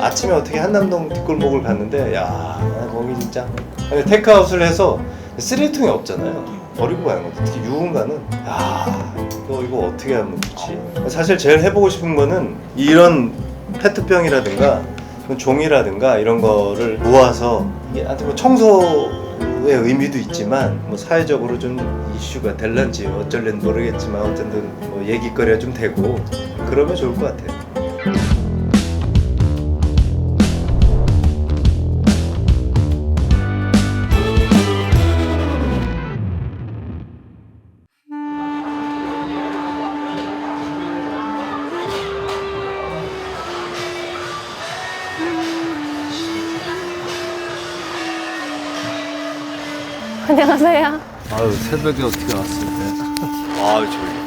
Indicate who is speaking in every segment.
Speaker 1: 아침에 어떻게 한남동 뒷골목을 갔는데 야 거기 진짜. 근데 테크아웃을 해서 쓰레기통이 없잖아요. 버리고 가는 거죠 특히 유흥가는. 야너 이거 어떻게 하면 좋지? 사실 제일 해보고 싶은 거는 이런 페트병이라든가 종이라든가 이런 거를 모아서 이게 뭐 청소의 의미도 있지만 뭐 사회적으로 좀 이슈가 될런지 어쩔ren 모르겠지만 어쨌든 뭐 얘기거리가 좀 되고 그러면 좋을 것 같아요.
Speaker 2: 안녕하세요.
Speaker 3: 아유 새벽에 어떻게 왔을 때?
Speaker 1: 아 저기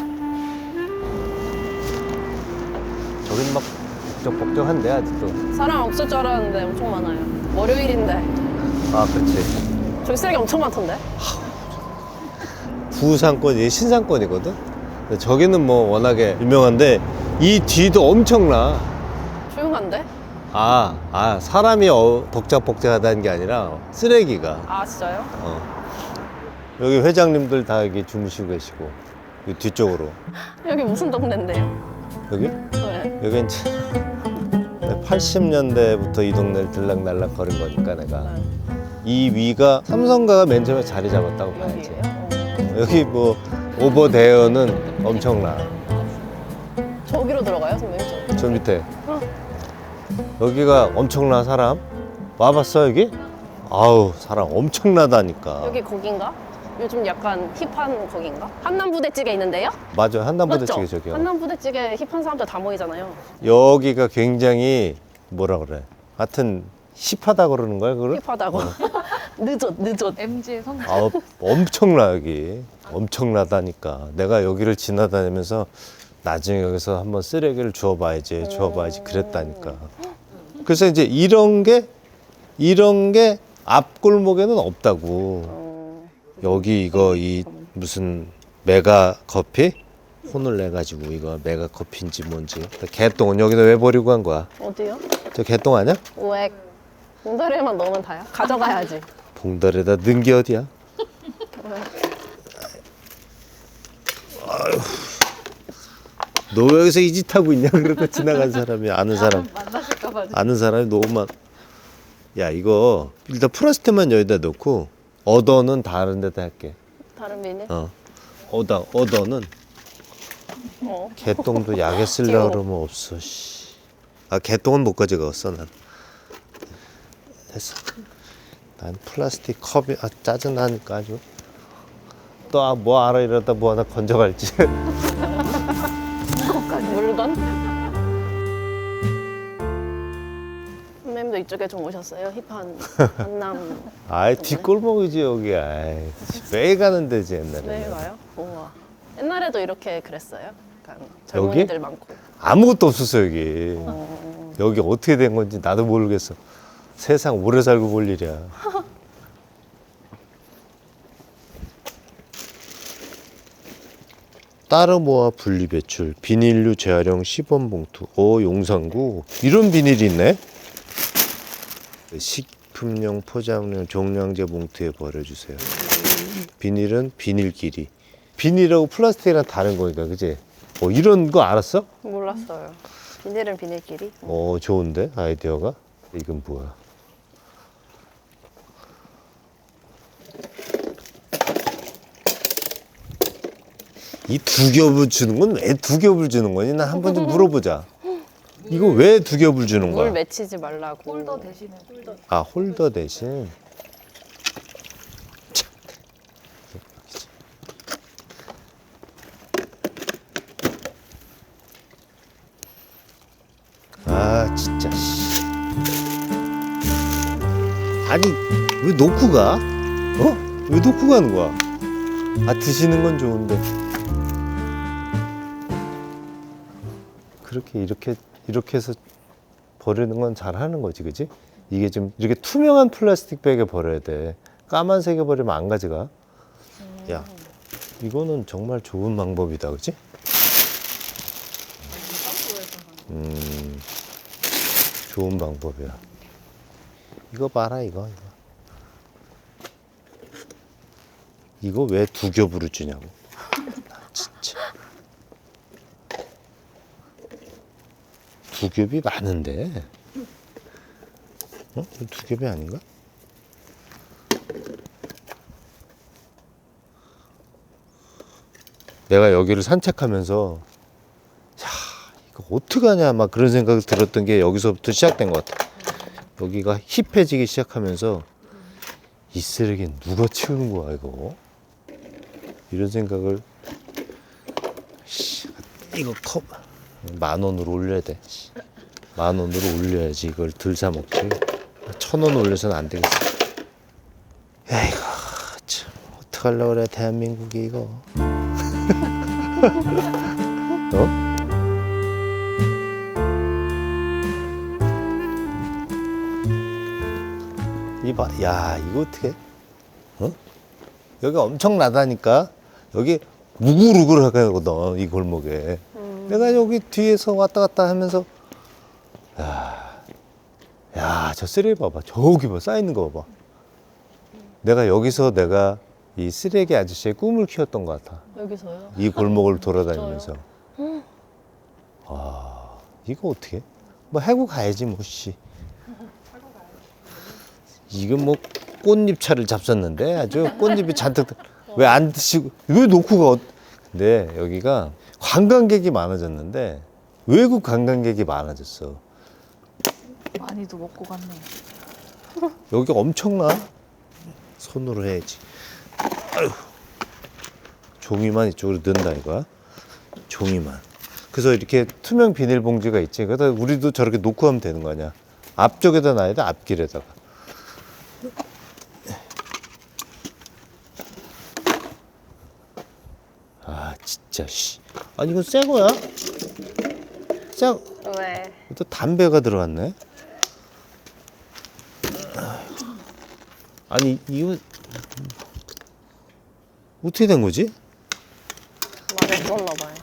Speaker 1: 복적복적한데 아직도
Speaker 2: 사람 없을 줄 알았는데 엄청 많아요. 월요일인데
Speaker 1: 아 그렇지
Speaker 2: 저기 쓰레기 엄청 많던데?
Speaker 4: 부상권이 신상권이거든. 근데 저기는 뭐 워낙에 유명한데 이 뒤도 엄청나.
Speaker 2: 조용한데?
Speaker 4: 아, 아 사람이 어, 복잡복잡하다는 게 아니라 쓰레기가.
Speaker 2: 아 진짜요?
Speaker 4: 어. 여기 회장님들 다 여기 주무시고 계시고 이 뒤쪽으로
Speaker 2: 여기 무슨 동네인데요?
Speaker 4: 여기
Speaker 2: 네.
Speaker 4: 여기 이제 80년대부터 이 동네를 들락날락 거린 거니까 내가 이 위가 삼성가가 맨 처음에 자리 잡았다고 봐야지.
Speaker 2: 여기
Speaker 4: 뭐 오버데어는 엄청나.
Speaker 2: 저기로 들어가요, 선배님? 저.
Speaker 4: 저 밑에
Speaker 2: 어.
Speaker 4: 여기가 엄청나 사람 와봤어 여기? 아우 사람 엄청나다니까
Speaker 2: 여기 거긴가? 요즘 약간 힙한 거긴가? 한남 부대찌개 있는데요?
Speaker 4: 맞아 한남부대찌개
Speaker 2: 맞죠?
Speaker 4: 저기요
Speaker 2: 한남 부대찌개 힙한 사람들 다 모이잖아요.
Speaker 4: 여기가 굉장히 뭐라 그래 하여튼 힙하다 그러는 거야 그걸?
Speaker 2: 힙하다고. 늦었, 늦었.
Speaker 5: MG의 성
Speaker 4: 아우 엄청나 여기 엄청나다니까 내가 여기를 지나다니면서 나중에 여기서 한번 쓰레기를 주워봐야지 주워봐야지 그랬다니까 그래서 이제 이런 게 이런 게 앞골목에는 없다고
Speaker 2: 음,
Speaker 4: 여기 이거 이 무슨 메가 커피 혼을 내 가지고 이거 메가 커피인지 뭔지 개똥은 여기다 왜 버리고 간 거야?
Speaker 2: 어디요?
Speaker 4: 저 개똥 아니야?
Speaker 2: 오액. 공다리에만 넣으면 다요? 가져가야지.
Speaker 4: 봉다리에다 넣은 게 어디야? 너 왜 여기서 이 짓 하고 있냐? 그러다 지나간 사람이 아는 사람
Speaker 5: 만나실까봐
Speaker 4: 아는 사람이 너무 많. 야 이거 일단 플라스틱만 여기다 넣고 어더는 다른 데다 할게.
Speaker 2: 다른 비닐?
Speaker 4: 어 어더 어더는
Speaker 2: 어.
Speaker 4: 개똥도 약에
Speaker 2: 귀여워.
Speaker 4: 그러면 없어. 씨. 아 개똥은 못 가져갔어 난. 됐어. 난 플라스틱 컵이 아 짜증나니까 아주. 또 뭐 알아 이러다 뭐 하나 건져갈지.
Speaker 2: 이쪽에 좀 오셨어요? 힙한 한남
Speaker 4: 아이 뒷골목이지 여기. 아이 매일 가는 데지 옛날에.
Speaker 2: 네 가요? 우와 옛날에도 이렇게 그랬어요? 약간 젊은이들 많고
Speaker 4: 아무것도 없었어 여기. 여기 어떻게 된 건지 나도 모르겠어. 세상 오래 살고 볼 일이야. 따로 모아 분리 배출, 비닐류 재활용 시범 봉투. 오 용산구 이런 비닐이 있네. 식품용 포장용 종량제 봉투에 버려주세요. 비닐은 비닐끼리. 비닐하고 플라스틱이랑 다른 거니까 그지? 어 이런 거 알았어?
Speaker 2: 몰랐어요 비닐은 비닐끼리
Speaker 4: 어 좋은데 아이디어가 이건 뭐야 이 두 겹을 주는 건 왜 두 겹을 주는 거니 나 한 번 좀 물어보자 이거 왜 두 겹을 주는
Speaker 2: 물
Speaker 4: 거야
Speaker 2: 맺히지 말라고
Speaker 5: 홀더 대신에 홀더
Speaker 4: 아 홀더 대신 참. 아 진짜 씨. 아니 왜 놓고 가? 어? 왜 놓고 가는 거야? 아 드시는 건 좋은데 그렇게 이렇게 이렇게 해서 버리는 건 잘하는 거지, 그지? 이게 좀 이렇게 투명한 플라스틱 백에 버려야 돼. 까만색에 버리면 안 가져가. 야, 이거는 정말 좋은 방법이다, 그지? 음, 좋은 방법이야. 이거 봐라, 이거, 이거. 이거 왜 두 겹으로 주냐고. 나 진짜. 두 겹이 많은데. 어? 두 겹이 아닌가? 내가 여기를 산책하면서 야 이거 어떡하냐 막 그런 생각이 들었던 게 여기서부터 시작된 것 같아. 여기가 힙해지기 시작하면서 이 쓰레기는 누가 치우는 거야 이거? 이런 생각을 씨, 이거 컵 만 원으로 올려야 돼. 씨. 만 원으로 올려야지 이걸 들사 먹지. 천 원 올려서는 안 되겠어. 에이구 참 어떡하려고 그래 대한민국이 이거. 어? 이봐, 야, 이거 어떻게? 어? 여기 엄청 나다니까. 여기 우글우글 하거든, 이 골목에. 내가 여기 뒤에서 왔다 갔다 하면서, 야, 야, 저 쓰레기 봐봐. 저기 봐, 쌓이는 거 봐봐. 내가 여기서 내가 이 쓰레기 아저씨의 꿈을 키웠던 것 같아.
Speaker 2: 여기서요?
Speaker 4: 이 골목을 돌아다니면서. 아, 이거 어떻게? 뭐 해고 가야지 뭐 씨. 이거 뭐 꽃잎차를 잡섰는데 아주 꽃잎이 잔뜩 왜 안 드시고 이거 놓고 가? 어- 근데 여기가 관광객이 많아졌는데 외국 관광객이 많아졌어.
Speaker 5: 많이도 먹고 갔네.
Speaker 4: 여기 엄청나. 손으로 해야지. 아유. 종이만 이쪽으로 넣는다 이거야. 종이만. 그래서 이렇게 투명 비닐봉지가 있지. 그러다 우리도 저렇게 놓고 하면 되는 거 아니야. 앞쪽에다 놔야 돼. 앞길에다가. 아 진짜 씨. 아니 이건 새 거야? 새.
Speaker 2: 왜?
Speaker 4: 또 담배가 들어갔네. 아니 이거 어떻게 된 거지?
Speaker 2: 들었나 봐요.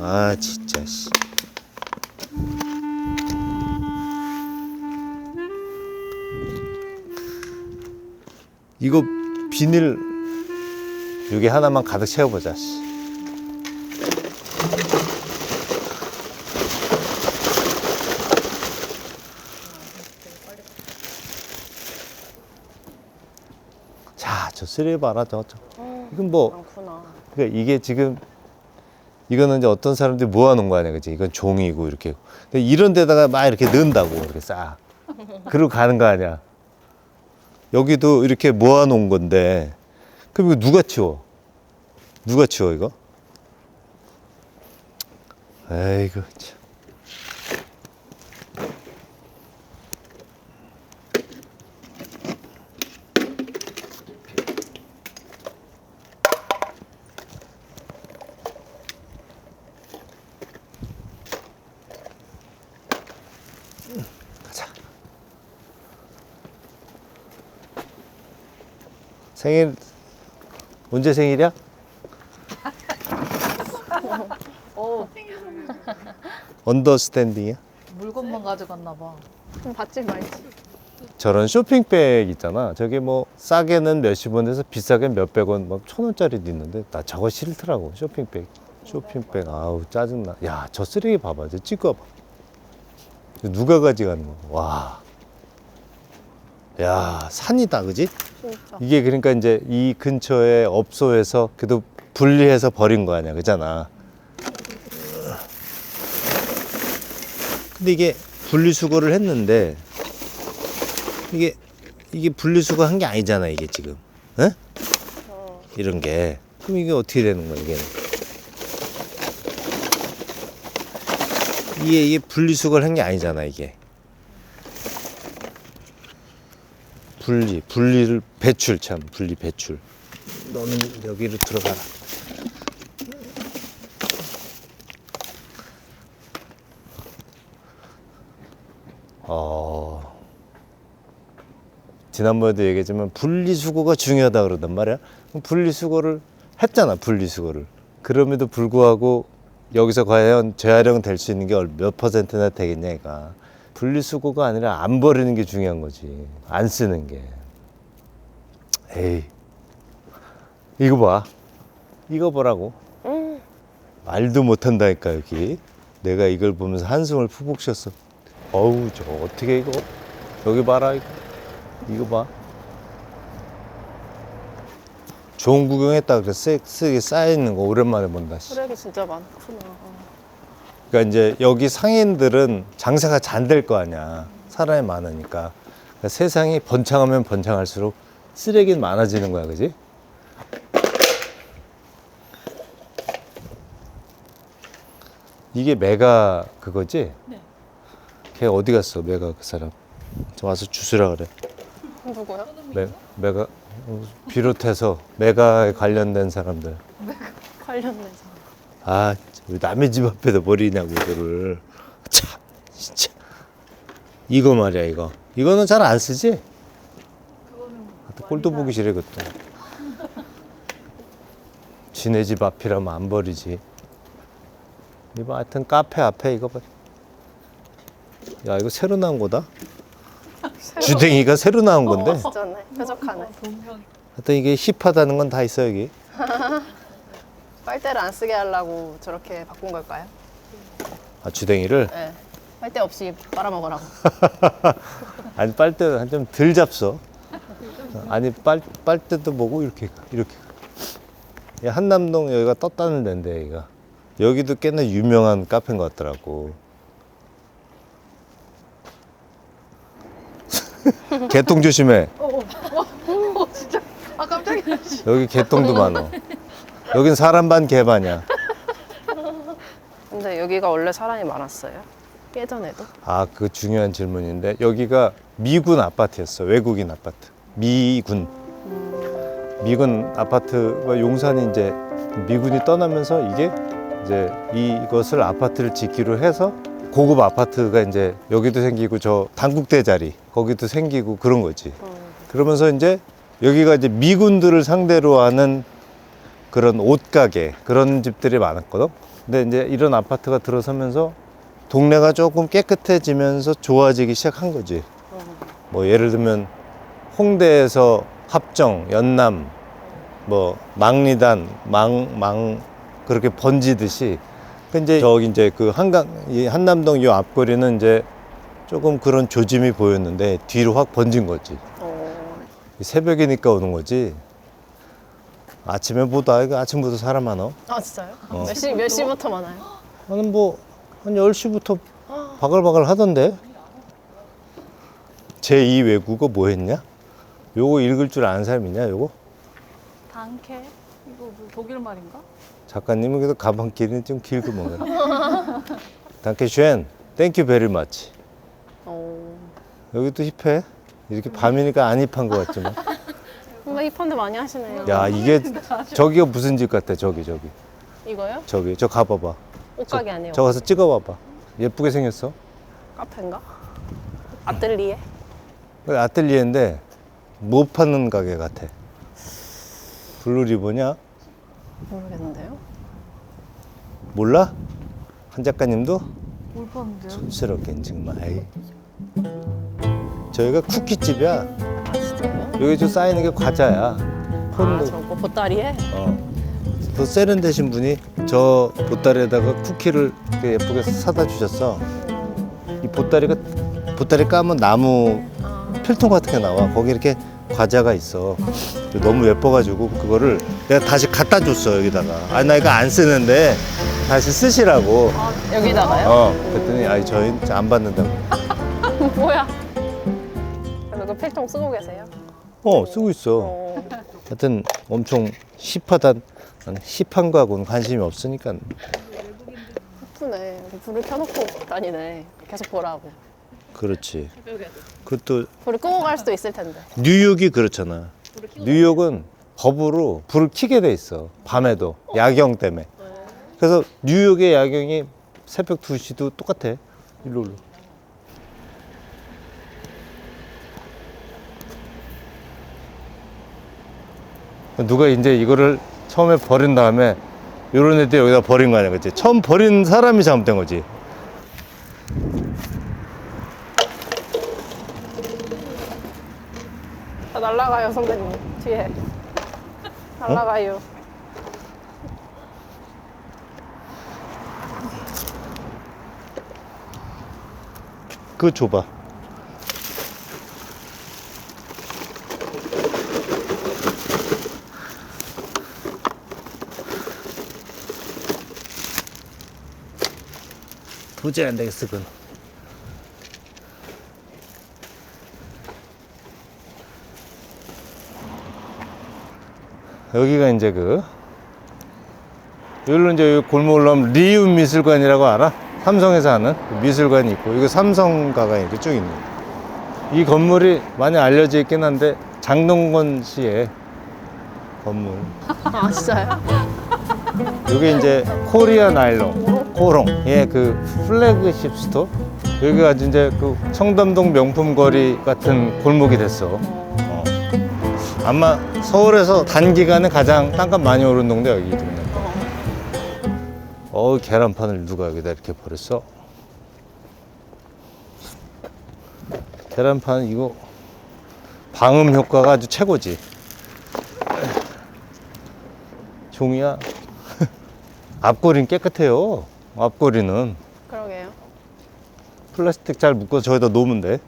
Speaker 4: 아 진짜 씨. 이거 비닐 여기 하나만 가득 채워보자. 씨. 자, 저 쓰레기 봐라, 저, 저. 이건 뭐,
Speaker 2: 많구나.
Speaker 4: 그러니까 이게 지금 이거는 이제 어떤 사람들이 모아놓은 거 아니야, 그치? 이건 종이고 이렇게. 근데 이런 데다가 막 이렇게 넣는다고 이렇게 싹. 그리고 가는 거 아니야. 여기도 이렇게 모아 놓은 건데, 그럼 이거 누가 치워? 누가 치워 이거? 에이구 참. 생일 언제 생일이야? 언더스탠딩이야?
Speaker 5: 물건만 가져갔나 봐.
Speaker 2: 그럼 받지 말지.
Speaker 4: 저런 쇼핑백 있잖아. 저게 뭐 싸게는 몇십 원에서 비싸게 몇백 원, 막 천 원짜리도 있는데 나 저거 싫더라고. 쇼핑백. 쇼핑백 아우 짜증나. 야 저 쓰레기 봐봐. 저 찍어봐. 누가 가져가는 거? 와. 야 산이다, 그지?
Speaker 2: 진짜.
Speaker 4: 이게 그러니까 이제 이 근처에 업소에서 그래도 분리해서 버린 거 아니야, 그잖아. 근데 이게 분리수거를 했는데 이게 이게 분리수거 한 게 아니잖아, 이게 지금. 에?
Speaker 2: 어.
Speaker 4: 이런 게. 그럼 이게 어떻게 되는 거야, 이게? 이게 이게 분리수거를 한 게 아니잖아, 이게. 분리, 분리를 배출 참, 분리 배출. 너는 여기로 들어가라. 어. 지난번에도 얘기했지만 분리수거가 중요하다 그러단 말이야. 분리수거를 했잖아, 분리수거를. 그럼에도 불구하고 여기서 과연 재활용 될 수 있는 게 몇 퍼센트나 되겠냐, 이가. 분리수거가 아니라 안 버리는 게 중요한 거지. 안 쓰는 게. 에이. 이거 봐. 이거 보라고.
Speaker 2: 음,
Speaker 4: 말도 못한다니까 여기 내가 이걸 보면서 한숨을 푹푹 쉬었어 어우 저 어떻게 이거 여기 봐라 이거 이거 봐 좋은 구경했다 그래 쓱쓱이 쌓여있는 거 오랜만에 본다 씨.
Speaker 2: 쓰레기 진짜 많구나.
Speaker 4: 그러니까 이제 여기 상인들은 장사가 잘 될 거 아니야 사람이 많으니까 그러니까 세상이 번창하면 번창할수록 쓰레기는 많아지는 거야 그지? 이게 메가 그거지?
Speaker 5: 네.
Speaker 4: 걔 어디 갔어 메가 그 사람 저 와서 주스라 그래
Speaker 2: 누구요?
Speaker 4: 메, 메가 어, 비롯해서 메가에 관련된 사람들
Speaker 2: 관련돼서.
Speaker 4: 아, 진짜 왜 남의 집 앞에다 버리냐고 이거를. 참 진짜. 이거 말이야 이거. 이거는 잘 안 쓰지? 꼴도 보기 싫어 그것도. 지네 집 앞이라면 안 버리지. 이거 하여튼 카페 앞에 이거 봐. 야 이거 새로 나온 거다? 주댕이가 새로 나온 건데?
Speaker 2: 진짜네. 뾰족하네.
Speaker 5: 동명
Speaker 4: 하여튼 이게 힙하다는 건 다 있어 여기
Speaker 2: 빨대를 안 쓰게 하려고 저렇게 바꾼 걸까요?
Speaker 4: 아 주댕이를
Speaker 2: 네. 빨대 없이 빨아먹으라고.
Speaker 4: 아니 빨대 좀덜 잡서. 아니 빨 빨대도 보고 이렇게 가, 이렇게. 가. 이 한남동 여기가 떴다는 데인데 여기가 여기도 꽤나 유명한 카페인 것 같더라고. 개똥 조심해.
Speaker 5: 어 진짜 아 깜짝이야
Speaker 4: 여기 개똥도 많어. 여긴 사람 반 개 반이야.
Speaker 2: 근데 여기가 원래 사람이 많았어요. 예전에도.
Speaker 4: 아, 그 중요한 질문인데 여기가 미군 아파트였어. 외국인 아파트. 미군. 미군 아파트가 용산이 이제 미군이 떠나면서 이게 이제 이것을 아파트를 짓기로 해서 고급 아파트가 이제 여기도 생기고 저 단국대 자리 거기도 생기고 그런 거지. 그러면서 이제 여기가 이제 미군들을 상대로 하는 그런 옷가게 그런 집들이 많았거든. 근데 이제 이런 아파트가 들어서면서 동네가 조금 깨끗해지면서 좋아지기 시작한 거지. 뭐 예를 들면 홍대에서 합정, 연남, 뭐 망리단, 망, 망 그렇게 번지듯이 근데 저기 이제 그 한강 이 한남동 이 앞거리는 이제 조금 그런 조짐이 보였는데 뒤로 확 번진 거지.
Speaker 2: 어,
Speaker 4: 새벽이니까 오는 거지. 아침에 보다 이거 아침부터 사람 많어.
Speaker 2: 아 진짜요?
Speaker 4: 어.
Speaker 2: 몇 시 몇 시부터 많아요?
Speaker 4: 나는 뭐, 한 10시부터 바글바글 하던데? 제2 외국어 뭐 했냐? 요거 읽을 줄 아는 사람 있냐, 요거?
Speaker 5: 단케 이거 뭐 독일 말인가?
Speaker 4: 작가님은 그래도 가방길이는 좀 길고 뭔가. 단케 쉔, 땡큐 베리 마치.
Speaker 2: 어,
Speaker 4: 여기도 힙해. 이렇게 밤이니까 안 힙한 것 같지만.
Speaker 2: 뭔가 힙한데 많이 하시네요.
Speaker 4: 야, 이게, 저기가 무슨 집 같아, 저기, 저기.
Speaker 2: 이거요?
Speaker 4: 저기, 저 가봐봐.
Speaker 2: 옷가게 아니에요?
Speaker 4: 저 가서 찍어봐봐. 예쁘게 생겼어.
Speaker 2: 카페인가? 아뜰리에?
Speaker 4: 그 아틀리에인데 못 파는 가게 같아. 블루 리본이야?
Speaker 2: 모르겠는데요.
Speaker 4: 몰라? 한 작가님도
Speaker 5: 뭘 봤는데요?
Speaker 4: 촌스럽게 정말. 저희가 쿠키집이야.
Speaker 2: 아?
Speaker 4: 여기 저 쌓이는 게 과자야.
Speaker 2: 아. 저거 보따리에?
Speaker 4: 어. 더 세련되신 분이 저 보따리에다가 쿠키를 이렇게 예쁘게 사다 주셨어. 이 보따리가 보따리 까면 나무
Speaker 2: 아,
Speaker 4: 필통 같은 게 나와. 거기 이렇게 과자가 있어. 너무 예뻐가지고 그거를 내가 다시 갖다 줬어 여기다가. 아니 나 이거 안 쓰는데 다시 쓰시라고.
Speaker 2: 아 여기다가요?
Speaker 4: 어. 그랬더니 아니 저희 안 받는다고.
Speaker 2: 뭐야? 그 필통 쓰고 계세요?
Speaker 4: 어 쓰고 있어.
Speaker 2: 어,
Speaker 4: 하여튼 엄청 힙하다. 난 힙한 거하고는 관심이 없으니까.
Speaker 2: 예쁘네. 불을 켜놓고 다니네. 계속 보라고.
Speaker 4: 그렇지. 그것도
Speaker 2: 불을 끄고 갈 수도 있을 텐데.
Speaker 4: 뉴욕이 그렇잖아. 뉴욕은 법으로 불을 켜게 돼 있어. 밤에도 야경 때문에. 그래서 뉴욕의 야경이 새벽 2시도 똑같아. 일로 일로. 누가 이제 이거를 처음에 버린 다음에 요런 애들 여기다 버린 거 아니야 그치 처음 버린 사람이 잘못된 거지
Speaker 2: 다 날라가요 선배님 뒤에. 날라가요.
Speaker 4: 그거 줘봐 도저히 안 되겠어 그건 여기가 이제 그 여기로 이제 골목 올라오면 리움 미술관이라고 알아? 삼성에서 하는 그 미술관이 있고 이거 삼성가가 이렇게 쭉 있는 이 건물이 많이 알려져 있긴 한데 장동건 씨의 건물
Speaker 2: 아 진짜요?
Speaker 4: 여기 이제 코리아 나일론 코롱. 예그 플래그십 스토어. 여기가 이제 그 청담동 명품 거리 같은 골목이 됐어. 어. 아마 서울에서 단기간에 가장 땅값 많이 오른 동네 여기 이 동네. 어 계란판을 누가 여기다 이렇게 버렸어? 계란판 이거 방음 효과가 아주 최고지. 종이야 앞구리는 깨끗해요. 앞구리는
Speaker 2: 그러게요.
Speaker 4: 플라스틱 잘 묶어서 저기다 놓으면 돼.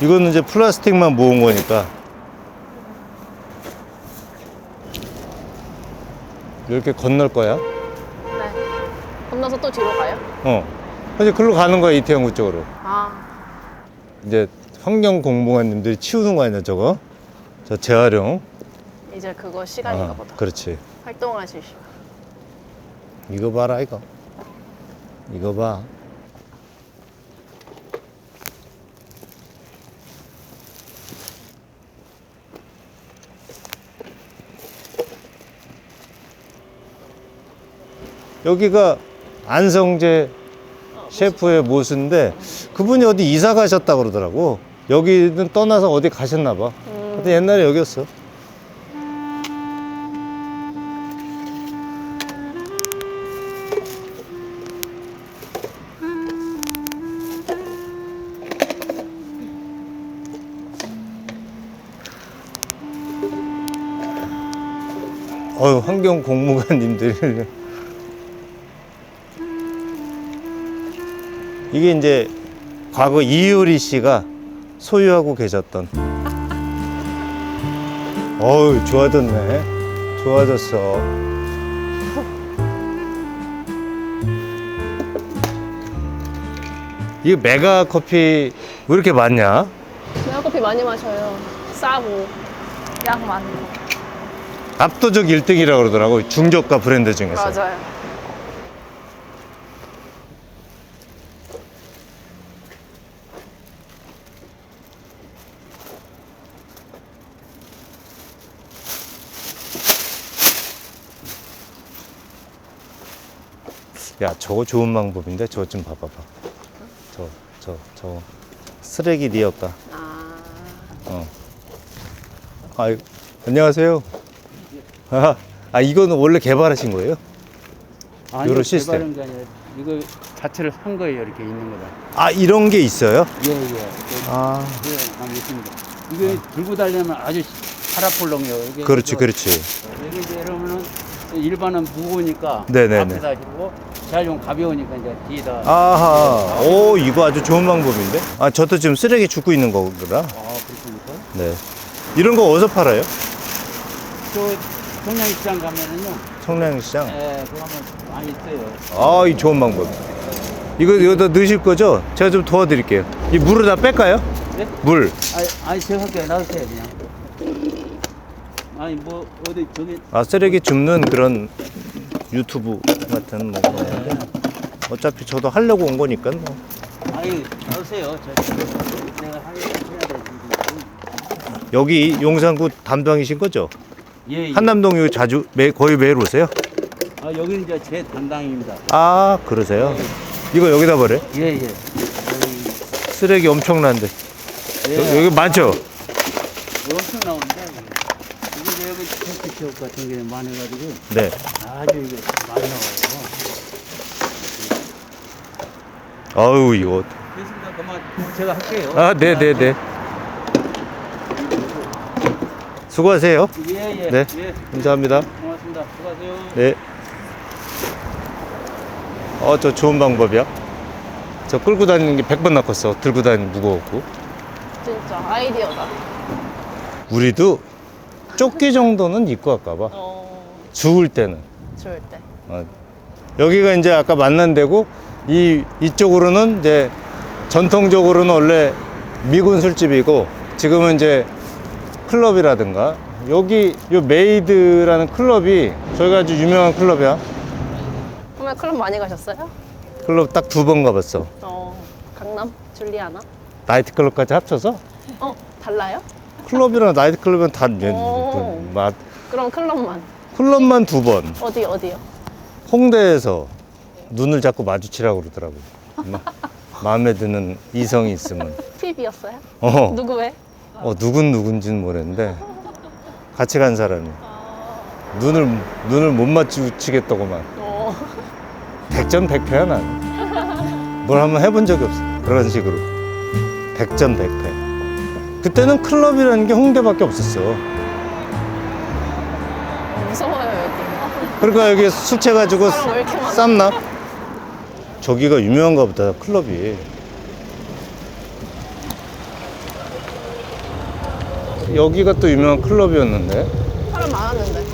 Speaker 4: 이거는 이제 플라스틱만 모은 거니까 이렇게 건널 거야.
Speaker 2: 네. 건너서 또 뒤로 가요?
Speaker 4: 어. 이제 글로 가는 거야 이태원구 쪽으로.
Speaker 2: 아
Speaker 4: 이제 환경 공무관님들이 치우는 거 아니야 저거? 저 재활용.
Speaker 2: 이제 그거 시간인가
Speaker 4: 아,
Speaker 2: 보다.
Speaker 4: 그렇지.
Speaker 2: 활동하실 시간.
Speaker 4: 이거 봐라 이거. 이거 봐. 여기가 안성재 셰프의 모수인데 그분이 어디 이사 가셨다 그러더라고. 여기는 떠나서 어디 가셨나 봐. 근데 옛날에 여기였어. 환경 공무관님들. 이게 이제 과거 이효리 씨가 소유하고 계셨던. 어우, 좋아졌네. 좋아졌어. 이게 메가 커피 왜 이렇게 많냐?
Speaker 2: 내가 커피 많이 마셔요. 싸고.
Speaker 5: 양 거.
Speaker 4: 압도적 1등이라고 그러더라고. 중저가 브랜드 중에서.
Speaker 2: 맞아요.
Speaker 4: 야, 저거 좋은 방법인데? 저거 좀 봐봐봐. 저, 저, 저. 쓰레기 리어가.
Speaker 2: 아
Speaker 4: 어. 아, 안녕하세요. 아, 아, 이거는 원래 개발하신 거예요?
Speaker 6: 아니요,
Speaker 4: 요런 시스템.
Speaker 6: 개발한 게 아니라 이거 자체를 한 거예요. 이렇게 있는 거다.
Speaker 4: 아, 이런 게 있어요?
Speaker 6: 예, 예.
Speaker 4: 아.
Speaker 6: 예, 알겠습니다. 이게 들고 다니면 아주 파라폴롱이요. 이게
Speaker 4: 그렇지,
Speaker 6: 저-
Speaker 4: 그렇지.
Speaker 6: 이게 이제 이러면은 일반은 무거우니까
Speaker 4: 네네네.
Speaker 6: 앞에다 주고 자좀 가벼우니까 이제 뒤에다.
Speaker 4: 아하. 오, 이거 아주 좋은 방법인데? 아, 저도 지금 쓰레기 줍고 있는 거구나.
Speaker 6: 아, 그렇습니까?
Speaker 4: 네. 이런 거 어디서 팔아요?
Speaker 6: 저 동양시장 가면은요.
Speaker 4: 청량시장.
Speaker 6: 예, 그거 하면 많이 있어요.
Speaker 4: 아, 이 좋은 방법. 이거 여기다 넣으실 거죠? 제가 좀 도와드릴게요. 이 물을 다 뺄까요?
Speaker 6: 네?
Speaker 4: 물.
Speaker 6: 아니, 아니 제가 할게요. 놔두세요 그냥. 아니 뭐 어디 저기
Speaker 4: 아, 쓰레기 줍는 그런 유튜브 같은 뭐 그런 건데. 어차피 저도 하려고 온 거니까 뭐.
Speaker 6: 아니 놔두세요. 저 내가 하게 해야 돼.
Speaker 4: 여기 용산구 담당이신 거죠?
Speaker 6: 예, 예.
Speaker 4: 한남동 요 자주 매, 거의 매일 오세요?
Speaker 6: 아, 여기는 이제 제 담당입니다.
Speaker 4: 아 그러세요? 이거 여기다 버려?
Speaker 6: 예, 예.
Speaker 4: 쓰레기 엄청난데
Speaker 6: 예.
Speaker 4: 여, 여기 많죠?
Speaker 6: 엄청 나오는데 이게 여기 테스트 지역 같은 게 많아가지고
Speaker 4: 네.
Speaker 6: 아주 이게 많이 나와요.
Speaker 4: 아우 이거.
Speaker 6: 됐습니다. 그만 제가 할게요.
Speaker 4: 아, 네, 네, 네. 수고하세요.
Speaker 6: 예, 예.
Speaker 4: 네.
Speaker 6: 예.
Speaker 4: 감사합니다.
Speaker 6: 고맙습니다. 수고하세요.
Speaker 4: 네. 어, 저 좋은 방법이야. 저 끌고 다니는 게 100번 낚았어. 들고 다니는 무거웠고.
Speaker 2: 진짜 아이디어다.
Speaker 4: 우리도 조끼 정도는 입고 갈까봐.
Speaker 2: 어,
Speaker 4: 주울 때는.
Speaker 2: 좋을 때.
Speaker 4: 어. 여기가 이제 아까 만난 데고, 이, 이쪽으로는 이제 전통적으로는 원래 미군 술집이고, 지금은 이제 클럽이라든가, 여기, 요 메이드라는 클럽이 저희가 아주 유명한 클럽이야.
Speaker 2: 그러면 클럽 많이 가셨어요?
Speaker 4: 클럽 딱 두 번 가봤어.
Speaker 2: 어, 강남? 줄리아나?
Speaker 4: 나이트 클럽까지 합쳐서
Speaker 2: 어, 달라요?
Speaker 4: 클럽이랑 나이트 클럽은 다
Speaker 2: 오.
Speaker 4: 맛
Speaker 2: 그럼 클럽만.
Speaker 4: 클럽만 두 번
Speaker 2: 어디, 어디요?
Speaker 4: 홍대에서 눈을 자꾸 마주치라고 그러더라고 마, 마음에 드는 이성이 있으면
Speaker 2: 팁이었어요?
Speaker 4: 어,
Speaker 2: 누구 왜?
Speaker 4: 어 누군 누군지는 모르겠는데 같이 간 사람이. 눈을 눈을 못 마주치겠다고만.
Speaker 2: 어,
Speaker 4: 백전백패야 난 뭘 한번 해본 적이 없어. 그런 식으로. 백전백패. 그때는 클럽이라는 게 홍대밖에 없었어.
Speaker 2: 무서워요, 여기.
Speaker 4: 그러니까 여기 술 취해가지고? 쌌나? 저기가 유명한가 보다 클럽이 여기가 또 유명한 클럽이었는데
Speaker 2: 사람 많았는데.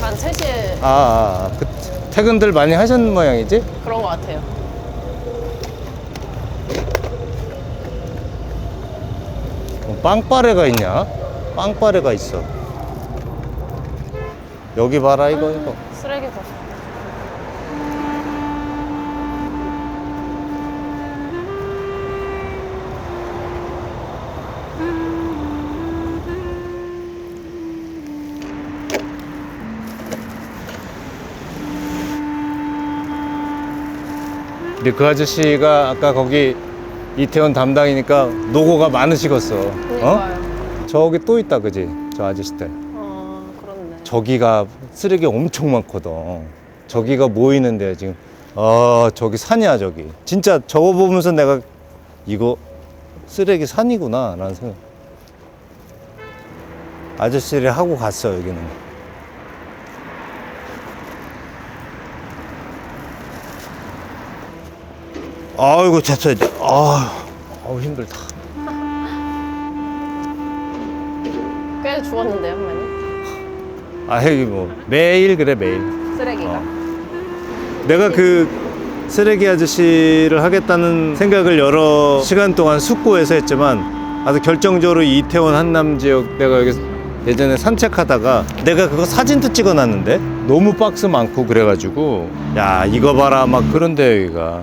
Speaker 2: 한 3시에
Speaker 4: 아, 아, 아. 그 퇴근들 많이 하셨는 모양이지?
Speaker 2: 그런 것 같아요.
Speaker 4: 어, 빵빠레가 있냐? 빵빠레가 있어 여기 봐라 이거 이거
Speaker 2: 쓰레기도.
Speaker 4: 근데 그 아저씨가 아까 거기 이태원 담당이니까 노고가 많으시겠어 어?
Speaker 2: 그니까요.
Speaker 4: 저기 또 있다 그지? 저 아저씨들
Speaker 2: 어, 그렇네.
Speaker 4: 저기가 쓰레기 엄청 많거든. 저기가 모이는데 지금 아 저기 산이야 저기. 진짜 저거 보면서 내가 이거 쓰레기 산이구나 라는 생각. 아저씨를 하고 갔어 여기는. 아이고 잡숴야 돼. 아, 아우 힘들다.
Speaker 2: 꽤 죽었는데요, 선배님?
Speaker 4: 아 여기 뭐 매일 그래 매일.
Speaker 2: 쓰레기가.
Speaker 4: 어. 내가 그 쓰레기 아저씨를 하겠다는 생각을 여러 시간 동안 숙고해서 했지만 아주 결정적으로 이태원 한남 지역 내가 여기 예전에 산책하다가 내가 그거 사진도 찍어놨는데 너무 박스 많고 그래가지고 야 이거 봐라 막 그런데 여기가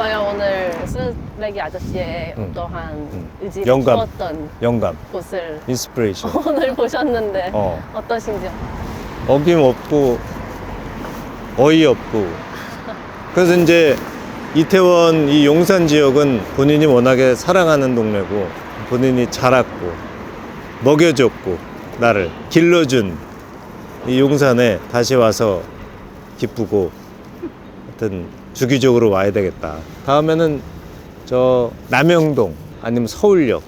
Speaker 2: 어떠셨어요, 오늘 쓰레기 아저씨의
Speaker 4: 음.
Speaker 2: 어떠한
Speaker 4: 음.
Speaker 2: 의지를
Speaker 4: 영감.
Speaker 2: 주었던
Speaker 4: 영감
Speaker 2: 곳을
Speaker 4: 인스피레이션
Speaker 2: 오늘 보셨는데
Speaker 4: 어
Speaker 2: 어떠신지요?
Speaker 4: 어김없고 어이없고 그래서 이제 이태원 이 용산 지역은 본인이 워낙에 사랑하는 동네고 본인이 자랐고 먹여줬고 나를 길러준 이 용산에 다시 와서 기쁘고 하여튼 주기적으로 와야 되겠다 다음에는 저 남영동 아니면 서울역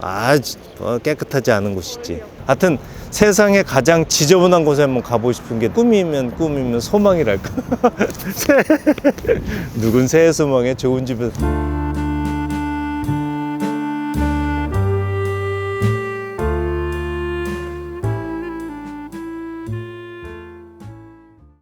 Speaker 4: 아주 어, 깨끗하지 않은 곳이지. 하여튼 세상에 가장 지저분한 곳에 한번 가보고 싶은 게 꿈이면 꿈이면 소망이랄까. 새- 누군 새해 소망에 좋은 집에